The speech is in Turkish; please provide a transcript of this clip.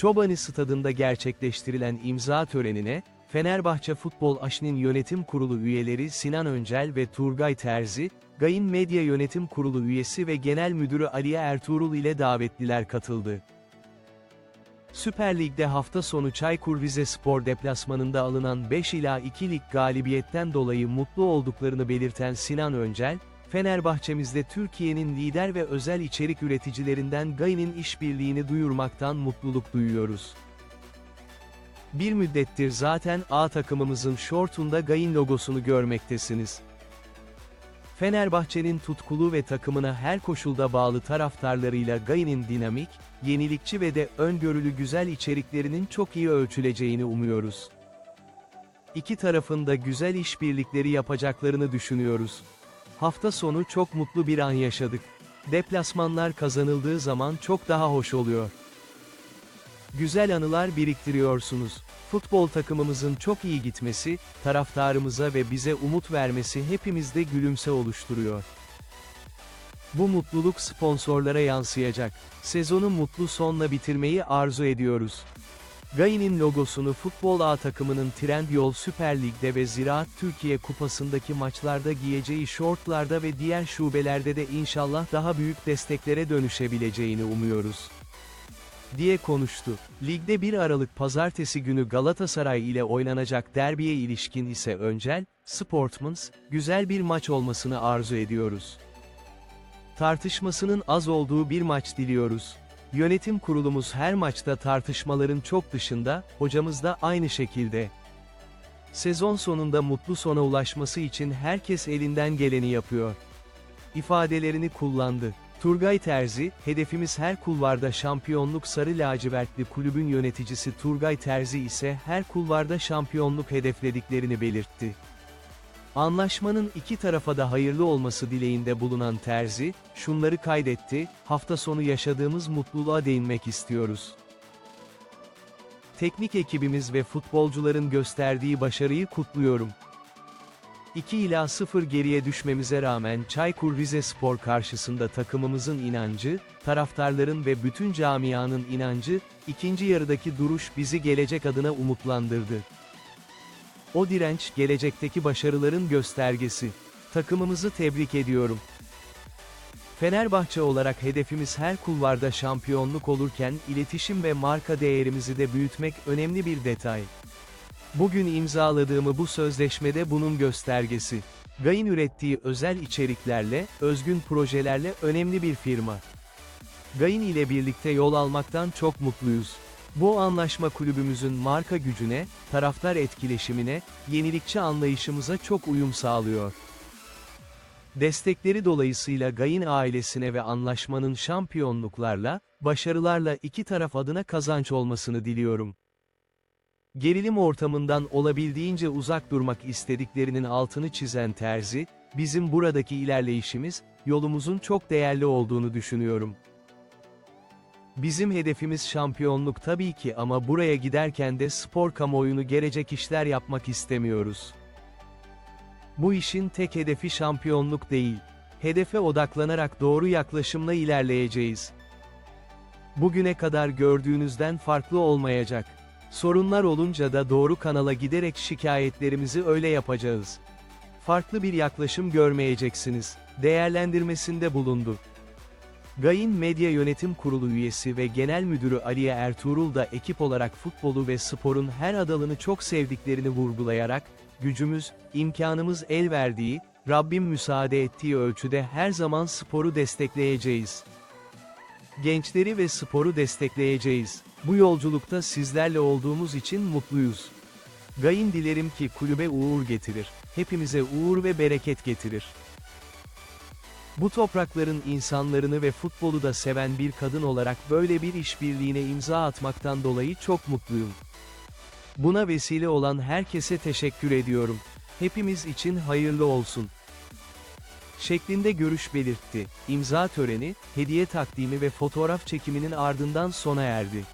Çobani Stadında gerçekleştirilen imza törenine, Fenerbahçe Futbol Aş'nin yönetim kurulu üyeleri Sinan Öncel ve Turgay Terzi, Gay'ın Medya Yönetim Kurulu üyesi ve Genel Müdürü Aliye Ertuğrul ile davetliler katıldı. Süper Lig'de hafta sonu Çaykur Rizespor deplasmanında alınan 5 ila 2 lig galibiyetten dolayı mutlu olduklarını belirten Sinan Öncel, Fenerbahçemizde Türkiye'nin lider ve özel içerik üreticilerinden Gay'ın işbirliğini duyurmaktan mutluluk duyuyoruz. Bir müddettir zaten A takımımızın şortunda Gay'ın logosunu görmektesiniz. Fenerbahçe'nin tutkulu ve takımına her koşulda bağlı taraftarlarıyla Gay'ın dinamik, yenilikçi ve de öngörülü güzel içeriklerinin çok iyi ölçüleceğini umuyoruz. İki tarafın da güzel işbirlikleri yapacaklarını düşünüyoruz. Hafta sonu çok mutlu bir an yaşadık. Deplasmanlar kazanıldığı zaman çok daha hoş oluyor. Güzel anılar biriktiriyorsunuz. Futbol takımımızın çok iyi gitmesi, taraftarımıza ve bize umut vermesi hepimizde gülümse oluşturuyor. Bu mutluluk sponsorlara yansıyacak. Sezonu mutlu sonla bitirmeyi arzu ediyoruz. Gay'nin logosunu Futbol A takımının Trendyol Süper Lig'de ve Ziraat Türkiye Kupası'ndaki maçlarda giyeceği şortlarda ve diğer şubelerde de inşallah daha büyük desteklere dönüşebileceğini umuyoruz diye konuştu. Ligde 1 Aralık pazartesi günü Galatasaray ile oynanacak derbiye ilişkin ise Öncel, Sportmans, güzel bir maç olmasını arzu ediyoruz. Tartışmasının az olduğu bir maç diliyoruz. Yönetim kurulumuz her maçta tartışmaların çok dışında, hocamız da aynı şekilde. Sezon sonunda mutlu sona ulaşması için herkes elinden geleni yapıyor. ifadelerini kullandı. Turgay Terzi, hedefimiz her kulvarda şampiyonluk sarı lacivertli kulübün yöneticisi Turgay Terzi ise her kulvarda şampiyonluk hedeflediklerini belirtti. Anlaşmanın iki tarafa da hayırlı olması dileğinde bulunan Terzi, şunları kaydetti, hafta sonu yaşadığımız mutluluğa değinmek istiyoruz. Teknik ekibimiz ve futbolcuların gösterdiği başarıyı kutluyorum. 2 ila 0 geriye düşmemize rağmen Çaykur Rizespor karşısında takımımızın inancı, taraftarların ve bütün camianın inancı, ikinci yarıdaki duruş bizi gelecek adına umutlandırdı. O direnç gelecekteki başarıların göstergesi. Takımımızı tebrik ediyorum. Fenerbahçe olarak hedefimiz her kulvarda şampiyonluk olurken iletişim ve marka değerimizi de büyütmek önemli bir detay. Bugün imzaladığımı bu sözleşmede bunun göstergesi. Gay'ın ürettiği özel içeriklerle, özgün projelerle önemli bir firma. Gay'ın ile birlikte yol almaktan çok mutluyuz. Bu anlaşma kulübümüzün marka gücüne, taraftar etkileşimine, yenilikçi anlayışımıza çok uyum sağlıyor. Destekleri dolayısıyla Gay'ın ailesine ve anlaşmanın şampiyonluklarla, başarılarla iki taraf adına kazanç olmasını diliyorum. Gerilim ortamından olabildiğince uzak durmak istediklerinin altını çizen Terzi, bizim buradaki ilerleyişimiz, yolumuzun çok değerli olduğunu düşünüyorum. Bizim hedefimiz şampiyonluk tabii ki ama buraya giderken de spor kamuoyunu gelecek işler yapmak istemiyoruz. Bu işin tek hedefi şampiyonluk değil. Hedefe odaklanarak doğru yaklaşımla ilerleyeceğiz. Bugüne kadar gördüğünüzden farklı olmayacak. Sorunlar olunca da doğru kanala giderek şikayetlerimizi öyle yapacağız. Farklı bir yaklaşım görmeyeceksiniz. Değerlendirmesinde bulundu. Gay'ın Medya Yönetim Kurulu üyesi ve Genel Müdürü Aliye Ertuğrul da ekip olarak futbolu ve sporun her adalını çok sevdiklerini vurgulayarak, gücümüz, imkanımız el verdiği, Rabbim müsaade ettiği ölçüde her zaman sporu destekleyeceğiz. Gençleri ve sporu destekleyeceğiz. Bu yolculukta sizlerle olduğumuz için mutluyuz. Gayın dilerim ki kulübe uğur getirir. Hepimize uğur ve bereket getirir. Bu toprakların insanlarını ve futbolu da seven bir kadın olarak böyle bir işbirliğine imza atmaktan dolayı çok mutluyum. Buna vesile olan herkese teşekkür ediyorum. Hepimiz için hayırlı olsun. Şeklinde görüş belirtti. İmza töreni, hediye takdimi ve fotoğraf çekiminin ardından sona erdi.